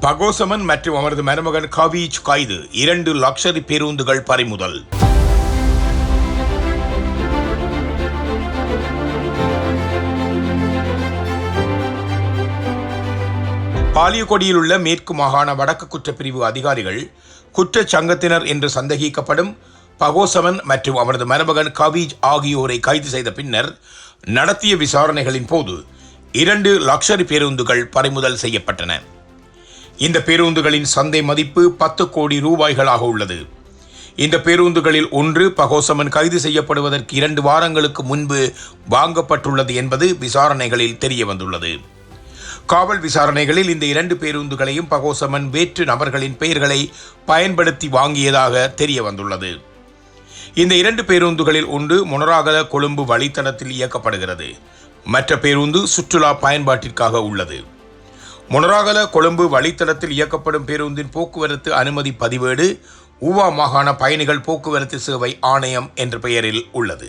பகோசமன் மற்றும் அவரது மருமகன் கவீஜ் கைது. இரண்டு லக்ஷரி பேருந்துகள் பறிமுதல். பாலியகொடியில் உள்ள மேற்கு மாகாண வடக்கு குற்றப்பிரிவு அதிகாரிகள் குற்றச் சங்கத்தினர் என்று சந்தேகிக்கப்படும் பகோசமன் மற்றும் அவரது மருமகன் கவீஜ் ஆகியோரை கைது செய்த பின்னர் நடத்திய விசாரணைகளின் போது இரண்டு லக்ஷரி பேருந்துகள் பறிமுதல் செய்யப்பட்டன. இந்த பேருந்துகளின் சந்தை மதிப்பு பத்து கோடி ரூபாய்களாக உள்ளது. இந்த பேருந்துகளில் ஒன்று பகோசமன் கைது செய்யப்படுவதற்கு இரண்டு வாரங்களுக்கு முன்பு வாங்கப்பட்டுள்ளது என்பது விசாரணைகளில் தெரிய வந்துள்ளது காவல் விசாரணைகளில் இந்த இரண்டு பேருந்துகளையும் பகோசமன் வேற்று நபர்களின் பெயர்களை பயன்படுத்தி வாங்கியதாக தெரிய வந்துள்ளது இந்த இரண்டு பேருந்துகளில் ஒன்று முனராகத கொழும்பு வழித்தடத்தில் இயக்கப்படுகிறது. மற்ற பேருந்து சுற்றுலா பயன்பாட்டிற்காக உள்ளது. மொனராகல கொழும்பு வழித்தடத்தில் இயக்கப்படும் பேருந்தின் போக்குவரத்து அனுமதி பதிவேடு ஊவா மாகாண பயணிகள் போக்குவரத்து சேவை ஆணையம் என்ற பெயரில் உள்ளது.